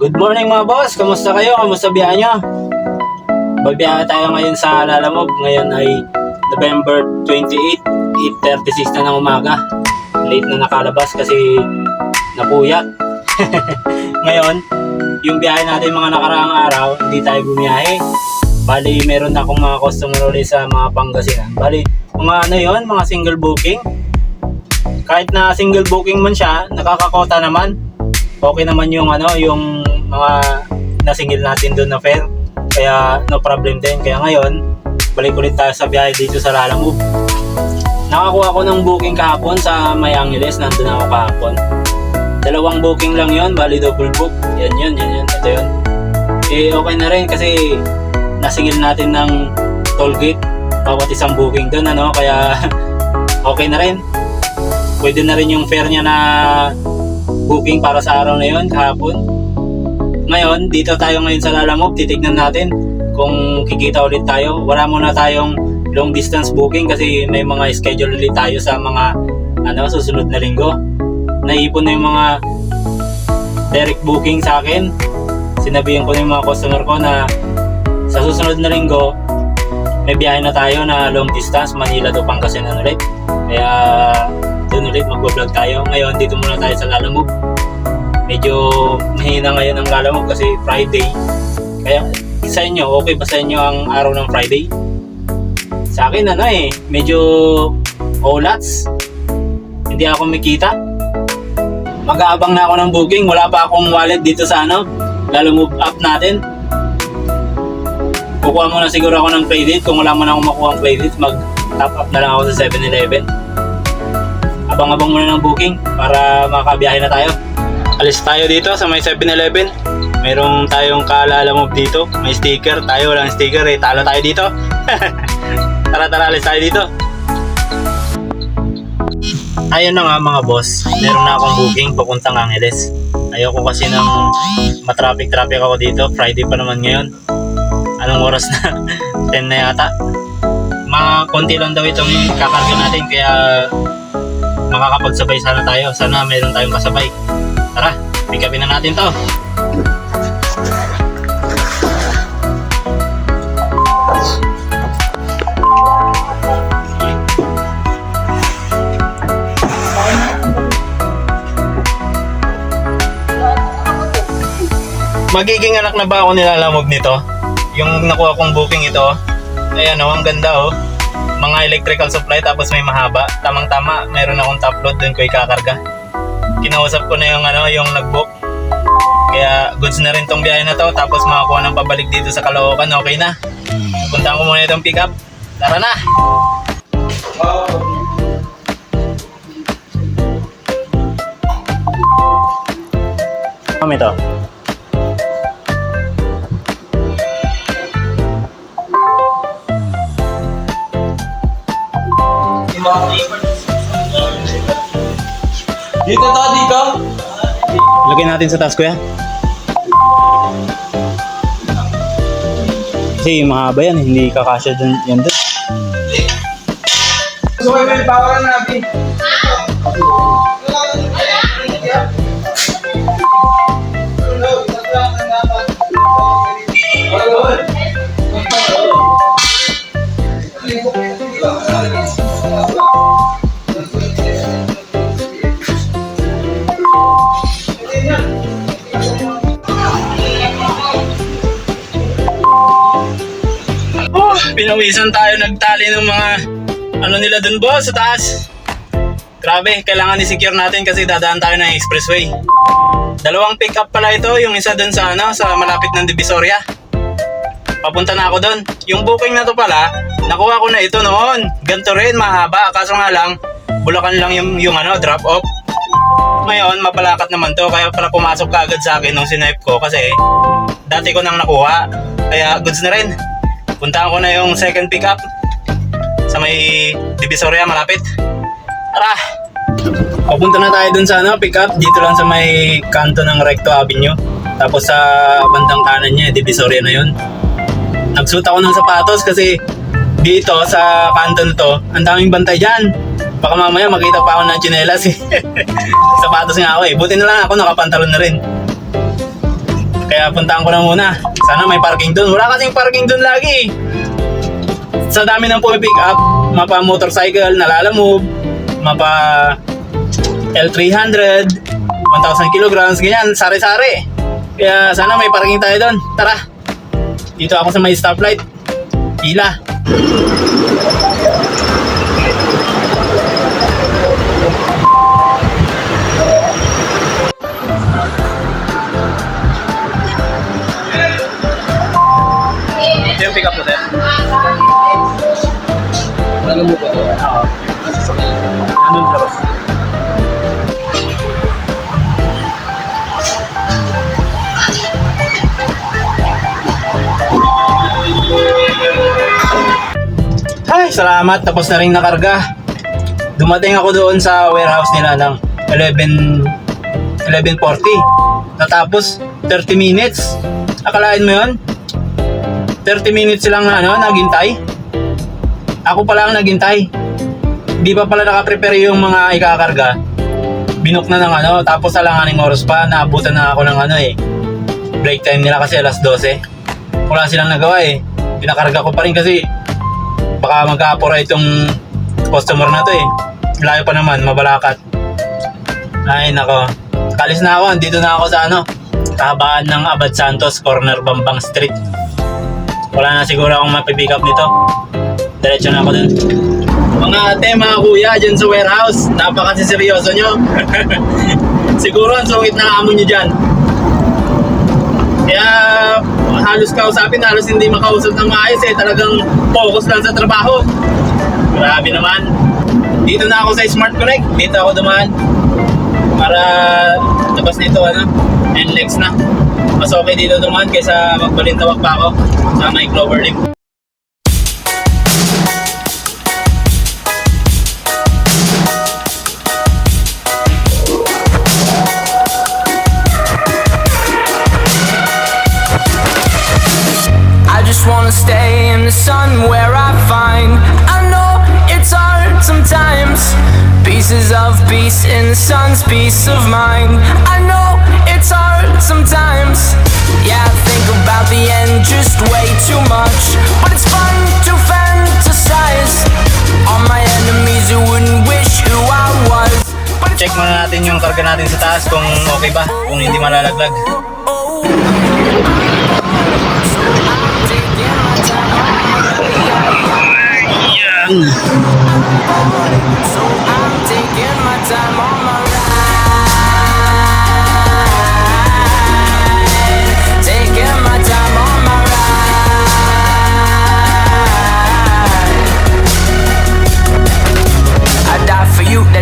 Good morning mga boss! Kamusta kayo? Kamusta biyahe nyo? Babiyahe tayo ngayon sa Lalamog. Ngayon ay November 28, 8.36 na ng umaga. Late na nakalabas kasi napuyat. ngayon, yung biyahe natin mga nakaraang araw, hindi tayo bumiyahe. Bali, meron na akong mga customer ulit sa mga Pangasinan. Bali, mga ano yon mga single booking. Kahit na single booking man siya, nakakakota naman okay naman yung ano, yung mga nasingil natin doon na fare. Kaya no problem din. Kaya ngayon, balik ulit tayo sa biyahe dito sa Lalamove. Nakakuha ko ng booking kahapon sa May Angeles. Nandun ako kahapon. Dalawang booking lang yon bali double book. Yan yun, yan yun, ito yun. Eh, okay na rin kasi nasingil natin ng toll gate bawat isang booking doon, ano, kaya okay na rin. Pwede na rin yung fare niya na booking para sa araw na yun, kahapon. Ngayon, dito tayo ngayon sa Lalamove, titignan natin kung kikita ulit tayo. Wala muna tayong long distance booking kasi may mga schedule ulit tayo sa mga ano, susunod na linggo. Naipon na yung mga direct booking sa akin. Sinabihan ko na yung mga customer ko na sa susunod na linggo, may biyahe na tayo na long distance, Manila to Pangasinan ulit. Kaya doon ulit magbablog tayo. Ngayon, dito muna tayo sa Lalamove. Medyo mahina ngayon ang Lalamove kasi Friday. Kaya sa inyo, okay ba sa inyo ang araw ng Friday? Sa akin, ano eh, medyo olats. Hindi ako makita. Mag-aabang na ako ng booking. Wala pa akong wallet dito sa ano, Lalamove app natin. Kukuha muna siguro ako ng playdate. Kung wala mo na akong makuha ang playdate, mag-top up na lang ako sa 7-Eleven abang-abang muna ng booking para makabiyahe na tayo. Alis tayo dito sa may 7-Eleven. Merong tayong kaalala mo dito. May sticker. Tayo walang sticker eh. Talo tayo dito. tara tara alis tayo dito. Ayun na nga mga boss. Meron na akong booking papuntang Angeles. Ayoko kasi ng matraffic-traffic ako dito. Friday pa naman ngayon. Anong oras na? 10 na yata. Mga konti lang daw itong kakarga natin kaya makakapagsabay sana tayo. Sana meron tayong kasabay. Tara, pick upin na natin to. Magiging anak na ba ako nilalamog nito? Yung nakuha kong booking ito. Ayan oh, ang ganda oh mga electrical supply tapos may mahaba. Tamang-tama, meron akong top load doon ko ikakarga. Kinausap ko na yung ano, yung nag-book. Kaya goods na rin tong biyahe na to tapos makakuha ng pabalik dito sa Caloocan, okay na. Puntahan ko muna itong pick up. Tara na! Kami to. Dito to, dito. Lagyan natin sa taas kuya. Kasi mahaba yan, hindi kakasya dun, yan dun. So, may power na pinawisan tayo nagtali ng mga ano nila dun boss sa taas. Grabe, kailangan i-secure natin kasi dadaan tayo ng expressway. Dalawang pick up pala ito, yung isa dun sa ano, sa malapit ng Divisoria. Papunta na ako dun. Yung booking na to pala, nakuha ko na ito noon. Ganto rin, mahaba. Kaso nga lang, bulakan lang yung, yung ano, drop off. Ngayon, mapalakat naman to, kaya pala pumasok ka agad sa akin nung sinipe ko kasi dati ko nang nakuha. Kaya goods na rin. Puntahan ko na yung second pick up sa may Divisoria malapit. Tara! Papunta na tayo dun sa ano, pick up dito lang sa may kanto ng Recto Avenue. Tapos sa bandang kanan niya, Divisoria na yun. Nagsuot ako ng sapatos kasi dito sa kanto na to, ang daming bantay dyan. Baka mamaya makita pa ako ng tsinelas eh. sapatos nga ako eh. Buti na lang ako nakapantalon na rin. Kaya puntaan ko na muna. Sana may parking doon. Wala kasing parking doon lagi. Sa dami ng pumipick up, mapa motorcycle, nalalamove, mapa L300, 1,000 kilograms, ganyan, sari-sari. Kaya sana may parking tayo doon. Tara. Dito ako sa may stoplight. Pila. Ano mo ba? Oo. Anong labas? Ay, salamat. Tapos na rin nakarga. Dumating ako doon sa warehouse nila ng 11 11.40. Natapos 30 minutes. Akalain mo yun? 30 minutes silang ano, naghintay. Ako pala ang naghintay. Di pa pala nakaprepare yung mga ikakarga. Binok na ng ano, tapos alanganing oras pa, naabutan na ako ng ano eh. Break time nila kasi alas 12. Wala silang nagawa eh. Pinakarga ko pa rin kasi baka mag-aapura itong customer na to eh. Layo pa naman, mabalakat. Ay nako. Kalis na ako, dito na ako sa ano, kahabaan ng Abad Santos, corner Bambang Street. Wala na siguro akong mapipick up nito. Diretso na ako dun. Mga ate, mga kuya, dyan sa warehouse, napakasi seryoso nyo. siguro ang sungit na amo nyo dyan. Kaya halos kausapin, halos hindi makausap ng maayos eh. Talagang focus lang sa trabaho. Grabe naman. Dito na ako sa Smart Connect. Dito ako dumaan. Para labas nito, ano, NLEX na. Mas okay dito dumaan kaysa magbalintawak pa ako sa may Cloverleaf. Wanna stay in the sun where I find. I know it's hard sometimes. Pieces of peace in the sun's peace of mind. I know it's hard sometimes. Yeah, I think about the end just way too much. But it's fun to fantasize. On my enemies who wouldn't wish who I was. Check muna natin yung karga natin sa taas kung okay ba, kung hindi malalaglag. Yan.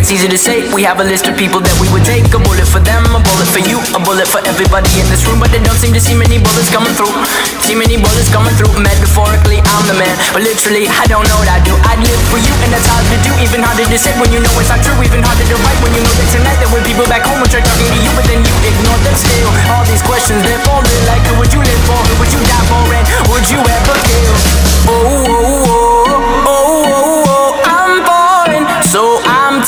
That's easy to say. We have a list of people that we would take. A bullet for them, a bullet for you, a bullet for everybody in this room. But they don't seem to see many bullets coming through. See many bullets coming through. Metaphorically, I'm the man. But literally, I don't know what I do. I'd live for you, and that's hard to do. Even harder to say when you know it's not true. Even harder to write when you know that tonight there were people back home which are talking to you, but then you ignore them still. All these questions, they're falling like who would you live for? Who would you die for? And would you ever kill? Oh, oh, oh, oh,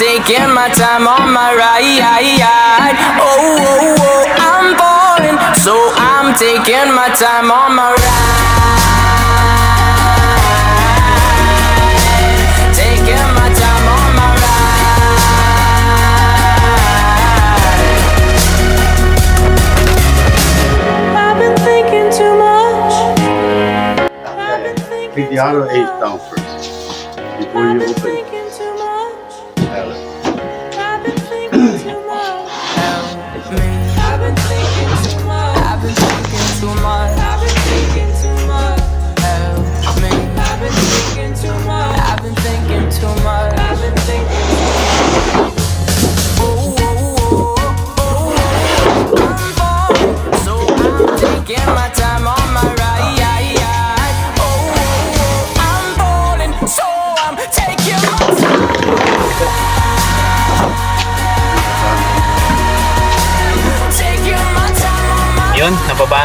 taking my time on my ride. Oh, oh, oh, I'm falling, so I'm taking my time on my ride. Taking my time on my ride. I've been thinking too much. Been thinking Take the auto eight down first before you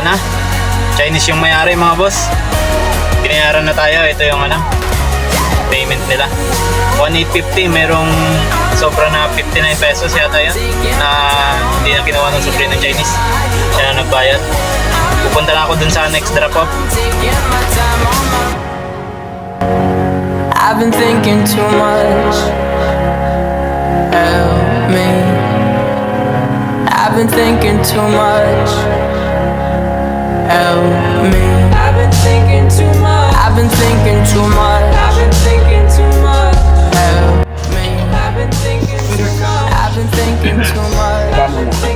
na. Chinese yung mayari mga boss. Binayaran na tayo. Ito yung ano, payment nila. 1,850. Merong sobra na 59 pesos yata yun na hindi na ginawa ng supli ng Chinese. Siya na nagbayad. Pupunta na ako dun sa next drop off. Taking my time on my I've been thinking too much. Help me. I've been thinking too much. Help me. I've been thinking too much. I've been thinking too much. I've been thinking too much. Help me. I've been thinking too much. I've been thinking too much.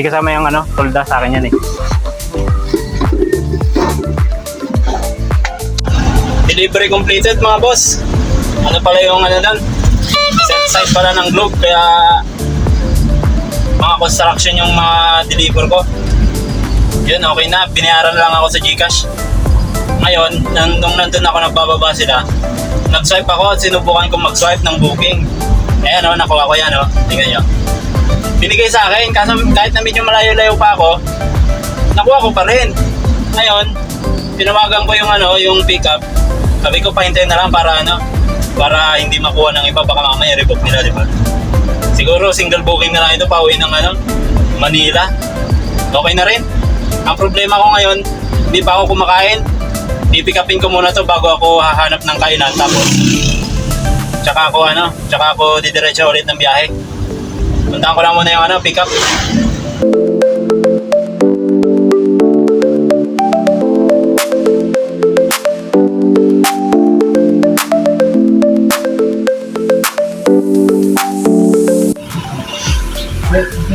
Hindi kasama yung ano, tolda sa akin yan eh. Delivery completed mga boss. Ano pala yung ano doon? Set side pala ng globe kaya mga construction yung mga deliver ko. Yun, okay na. Binayaran lang ako sa Gcash. Ngayon, nang, nung nandun ako nagbababa sila, nag-swipe ako at sinubukan kong mag-swipe ng booking. Ayan o, nakuha ko yan o. Tingnan nyo binigay sa akin kaso kahit na medyo malayo-layo pa ako nakuha ko pa rin. Ngayon tinawagan ko yung ano yung pickup. Sabi ko pahintayin na lang para ano para hindi makuha ng iba baka mamaya revoke nila di ba? Siguro single booking na lang ito pauwi ng ano Manila. Okay na rin. Ang problema ko ngayon hindi pa ako kumakain. Pipikapin ko muna to bago ako hahanap ng kainan tapos tsaka ako ano tsaka ako didiretso ulit ng biyahe Puntahan ko lang muna yung ano, pick up.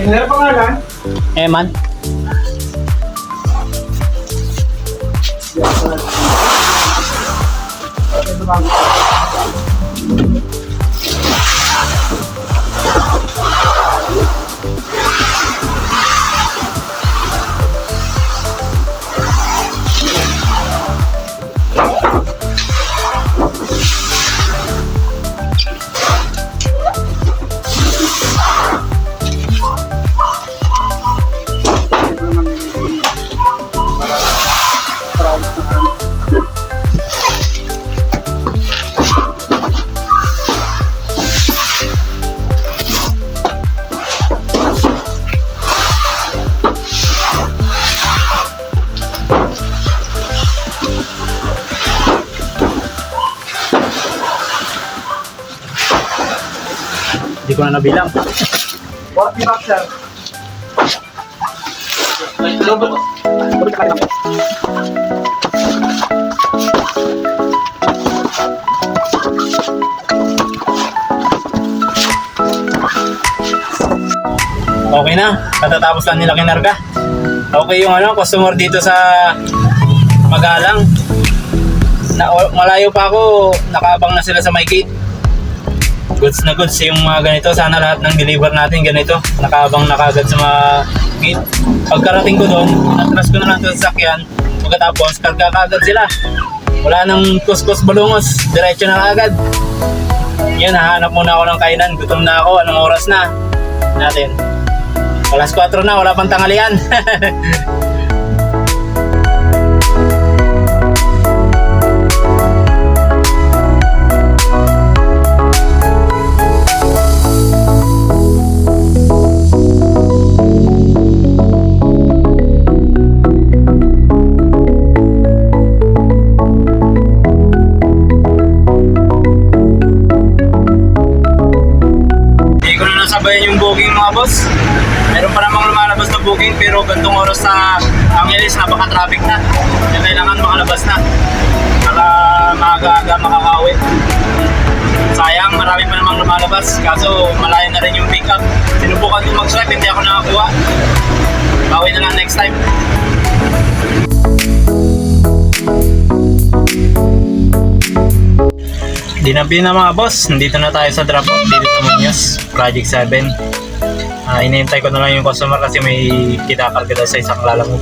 Ano pangalan? Eman. Hindi ko na nabilang. What the fuck, sir? Okay na. Katatapos lang nila kinarga. Okay yung ano, customer dito sa Magalang. Na, malayo pa ako, nakaabang na sila sa my gate. Goods na goods yung mga ganito. Sana lahat ng deliver natin ganito. Nakaabang na kagad sa mga gate. Pagkarating ko doon, atras ko na lang sa sasakyan. Pagkatapos, karga kagad sila. Wala nang kuskus balungos. Diretso na kagad. Yan, hahanap muna ako ng kainan. Gutom na ako. Anong oras na? Natin. Alas 4 na, wala pang tanghalian. next time. Dinabi na mga boss, nandito na tayo sa drop off dito sa Muñoz, Project 7. Ah, inihintay ko na lang yung customer kasi may kinakarga daw sa isang lalamove.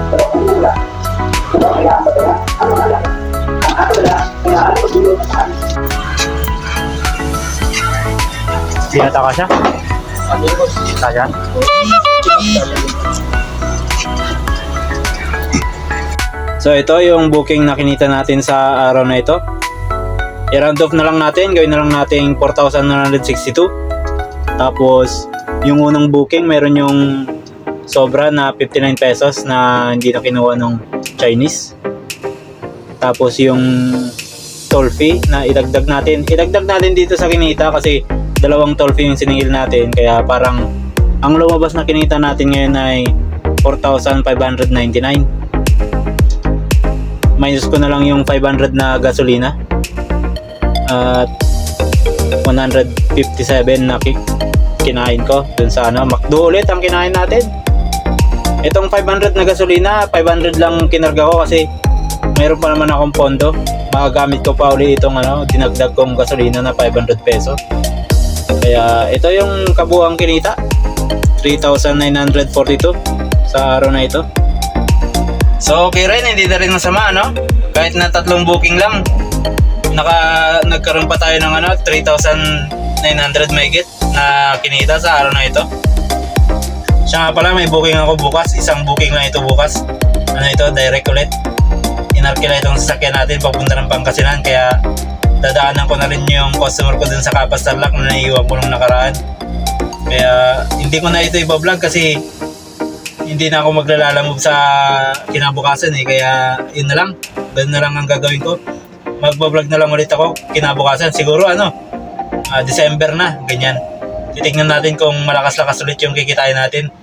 Pinata ka siya? Kaya? So ito yung booking na kinita natin sa araw na ito. I-round off na lang natin, gawin na lang natin 4,962. Tapos yung unang booking meron yung sobra na 59 pesos na hindi na kinuha ng Chinese. Tapos yung toll fee na idagdag natin. Idagdag natin dito sa kinita kasi dalawang toll fee yung siningil natin. Kaya parang ang lumabas na kinita natin ngayon ay 4,599. Minus ko na lang yung 500 na gasolina. At 157 na ki- kinain ko dun sa ano. McDo ulit ang kinain natin. Itong 500 na gasolina, 500 lang kinarga ko kasi meron pa naman akong pondo. Magagamit ko pa uli itong ano, dinagdag kong gasolina na 500 peso. Kaya ito yung kabuang kinita. 3,942 sa araw na ito. So okay rin, hindi na rin masama, no? Kahit na tatlong booking lang, naka, nagkaroon pa tayo ng ano, 3,900 megit na kinita sa araw na ito. Siya nga pala, may booking ako bukas. Isang booking lang ito bukas. Ano ito, direct ulit. Inarkila itong sasakyan natin papunta ng Pangasinan. Kaya dadaanan ko na rin yung customer ko dun sa Kapas Tarlac na naiiwan ko nung nakaraan. Kaya hindi ko na ito iba-vlog kasi hindi na ako maglalalamove sa kinabukasan eh. Kaya yun na lang. Ganun na lang ang gagawin ko. Magbablog na lang ulit ako kinabukasan. Siguro ano, ah, December na, ganyan. Titignan natin kung malakas-lakas ulit yung kikitain natin.